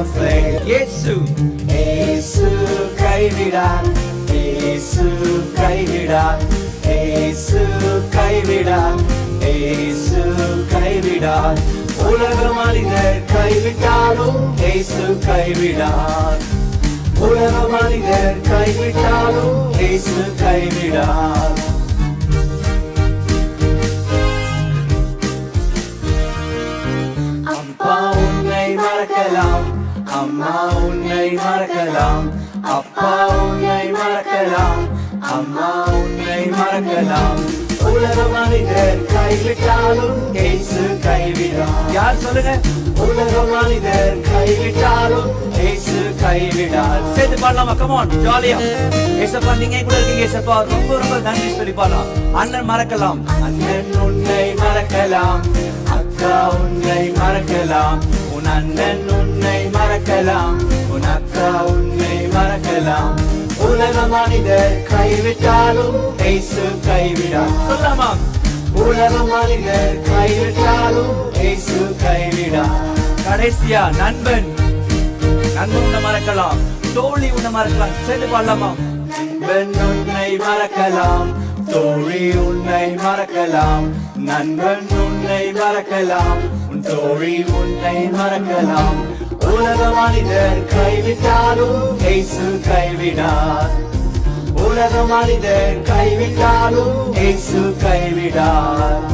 இயேசு இயேசு கைவிடார். இயேசு கைவிடார். இயேசு கைவிடார். இயேசு கைவிடார். உலக மனிதர் கைவிட்டாலும் இயேசு கைவிடார். உலக மனிதர் கைவிட்டாலும் இயேசு கைவிடார். அப்பா உன்னை மறக்கலாம். அம்மா உன்னை மறக்கலாம். அப்பா உன்னை மறக்கலாம். அம்மா உன்னை மறக்கலாம். உலக மனிதர் கைவிட்டாலும் இயேசு கைவிடார். யார் சொல்லுங்க? உலக மனிதர் கைவிட்டாலும் இயேசு கைவிடார். சேர்த்து பாடலாமா? கமான் ஜாலியா ஏசப்பா நீங்க கூட இருக்கீங்க ஏசப்பா. ரொம்ப ரொம்ப நன்றி சொல்லி பாடலாம். அண்ணன் மறக்கலாம். அண்ணன் உன்னை மறக்கலாம். அக்கா உன்னை மறக்கலாம். அண்ணன் உன்னை மறக்கலாம். உன் அக்கா உன்னை மறக்கலாம். உலக மனிதர் கைவிட்டாலும் இயேசு கைவிடார். சொல்லாமா? உலக மனிதர் கைவிட்டாலும் இயேசு கைவிடார். கடைசியா நண்பன். நண்பன் உன்னை மறக்கலாம். தோழி உன்னை மறக்கலாம். சேர்ந்து பாடலாமா? நண்பன் உன்னை மறக்கலாம். தோழி உன்னை மறக்கலாம். நண்பன் உன்னை மறக்கலாம். உன் தோழி உன்னை மறக்கலாம். உலக மனிதர் கைவிட்டாலும் ஏசு கைவிடார். உலக மனிதர் கைவிட்டாலும் ஏசு கைவிடார்.